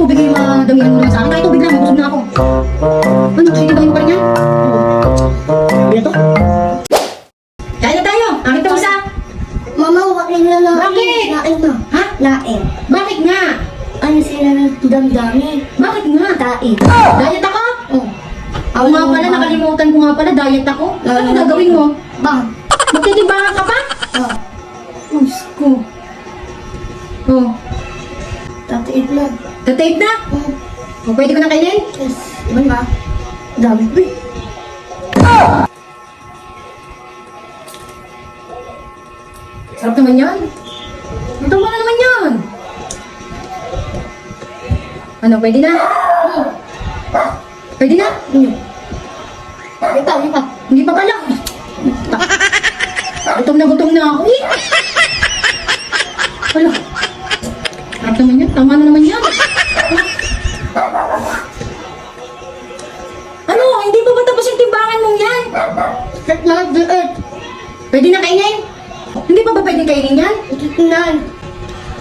tubig yung madamihan mo naman sa akin. Kahit tubig lang, mabusog na ako. Ano, titibangin mo pa rin yan? To? Kaya na tayo. Akit ang isa. Mama, wakin na lang. Bakit? Lain na. Ha? Lain. Bakit nga? Ano sila ng damdami? Bakit nga? Tain. Diet ako? Oh. Ako nga pala, nakalimutan ko nga pala, diet ako. Ano gagawin mo? Bang. Magtitibangan ka pa? Tatape na? Oh. O, pwede ko na kainin? Yes. Iba na. Dami ko eh. Sarap naman yan. Matawa na naman yan. Ano, pwede na? Hmm. Pwede na? Hmm. Ikaw, ikaw. Hindi pa pala. Gutom na gutom na ako eh. Wala. Tama na naman yan. Ano? Hindi pa ba tapos yung timbangan mong yan? Set na diet. Pwede na kainin? Hindi pa ba pwede kainin yan? Itinan.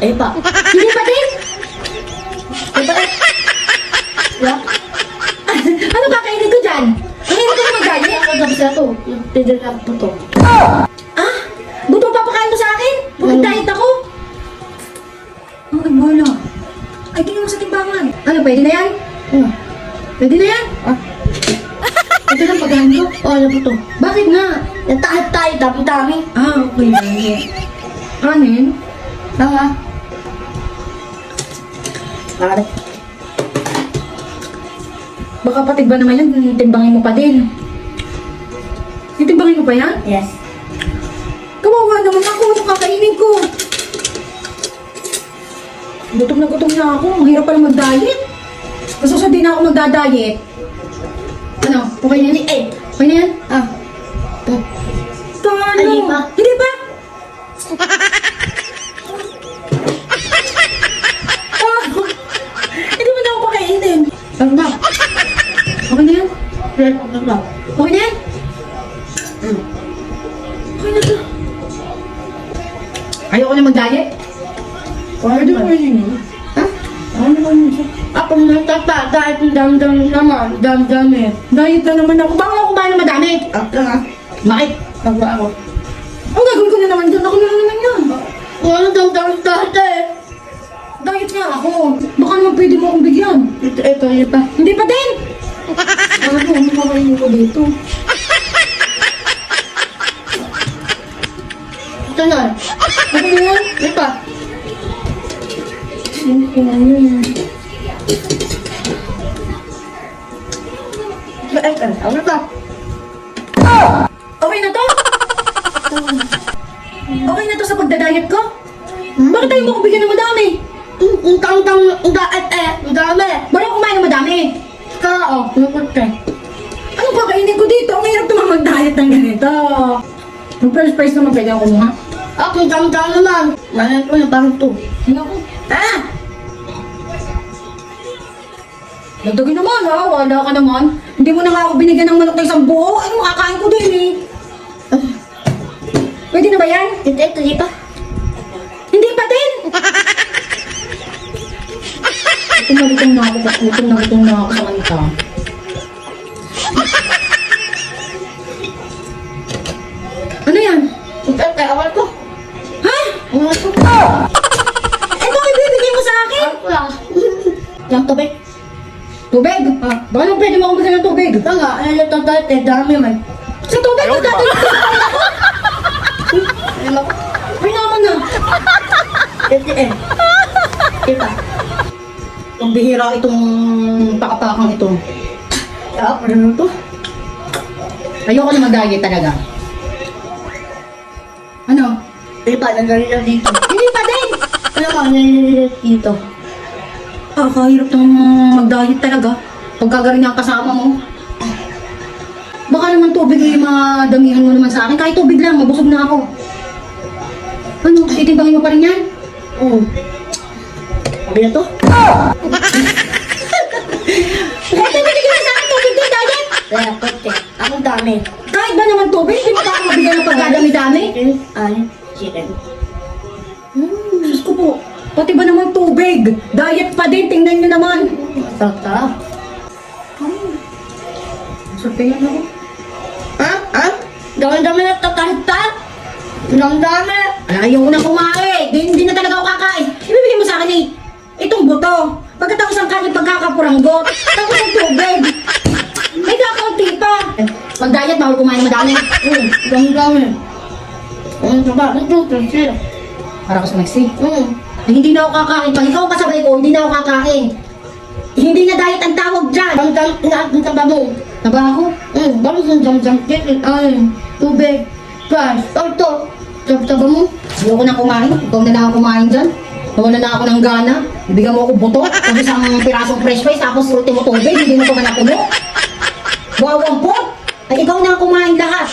Eh pa. Hindi pa din? Ya. ano kakainin ko dyan? Ang hirap ko na mag-diet. Ako dapat sa to. Tidilag po to. Ah? Buto papakain mo sa akin? Bakit diet ako? Oh, ay, wala. Ay, timbangan. Ano, pwede na yan? Hmm. Pwede na yan? Ah. Ito lang pagkain ko. Oh, ano po to? Bakit nga? Natahat tayo. Dami-dami. Ah, okay. Anin? Tama. Pare. Baka patig ba naman yan, timbangin mo pa din. Titimbangin mo pa yan? Yes. Kawawa naman ako, ano kakainin ko? Gutom na gutom na ako, ang hirap pala mag-diet. Gusto sa di na ako magda-diet. Ano, okay na yan? Eh, okay na yan? Ah. Hmm. Tano. Hindi pa. Hindi pa? Hindi mo na ako pakainin. Ano na? Okay na yan? Po na. Okay na yan? Hmm. Okay na to. Ayoko na mag-diet. Pwede mo yun. Ha? Ano naman yun? Ako natata. Dahil ang dami-dami naman. Dami-dami. Diet na naman ako. Baka ako kumain ng madami. Ako nga. Bakit? Ako ako. Ang gagawin ko na naman dyan. Ako na naman yan. Kung ano dami-dami dati. Diet nga ako. Baka naman pwede mo akong bigyan. Ito, ito, ito. Hindi pa din. Ano, ano makainin ko dito? Okay na ito. Ako ito. Okay na to? Okay na to sa pagdadayet ko? Bakit tayo mo ako bigyan ng madami? Ang tang-tang, ang daet eh. Ang dami. Kumain ng madami. Kao. Lukot ka. Anong kakainin ko dito? Ang hirap naman mag-diet ng ganito. Yung first price naman pwede ako kumuha. Ako, ang dami-dami naman. Manan ko na parang to. Hindi ako. Ah! Dagdagin naman ha, wala ka naman. Hindi mo na nga ako binigyan ng manok na isang buo. Ano makakain ko din eh. Pwede na ba yan? Ito, ito, di pa. Hindi pa din! Gutom na ako, gutom na gutom na ako sa kanta. Ano yan? Ito, ito, awal ko. Ha? Awal ko. Eh, bakit bibigay mo sa akin? Awal ko lang. Yung tubig. Tubig? Ah. Baka nang pwede bigyan ng tubig. Ito nga, ano ito dati, dami man. Sa tubig, ko Ano ko? Ay naman na. Ito eh. Ito. Ang bihira itong pakapakang ito. Ah, ano to? Ayoko na mag-diet talaga. Ano? Di ba, nangyari dito. Hindi pa din! Ano ka, nangyari dito. Ah, kahirap nang mag-diet talaga. Pagkagaling ang kasama mo. Baka naman tubig eh, madamihan mo naman sa akin. Kahit tubig lang, mabusog na ako. Ano, titimbangin mo pa rin yan? Oo. Sabi na to? Bakit binigyan mo sa akin tubig din, diet? Kaya, kote. Ako dami. Kahit ba naman tubig, hindi mo ako mabigyan ng pagdadami-dami? Chicken, ay, chicken. Hmm, Diyos ko po. Pati ba naman tubig? Diet pa din, tingnan nyo naman. Tata. Sabihin ako. Ha? Ha? Dami-dami na tatahit-tahat. Dami-dami. Ayaw ko na kumain. Di, hindi na talaga ako kakain. Ibibigay mo sa akin eh. Itong buto. Pagkatapos ang kanyang pagkakapuranggot. Tapos ang tubig. May kakaunti pa. Mag-diet, bawal kumain madami. Hmm, dami-dami. Ang taba, ito, kasi. Para ka sa Maxi. Hmm. Eh, hindi na ako kakain. Pag ikaw ang kasabay ko, hindi na ako kakain. Hindi na diet ang tawag dyan. Dam-dam, inaat ng taba mo. Naba ako? Hmm, bakit yung dam-dam, chicken, ay, tubig, gas, ito. Taba mo? Ayoko na kumain. Ikaw na lang ako kumain dyan. Nawala na ako ng gana. Ibigyan mo ako buto. Tapos isang pirasong fresh fries. Tapos ultimo tubig. Hindi mo pa man napuno. Wow, ang pot. Ay, ikaw na ang kumain lahat.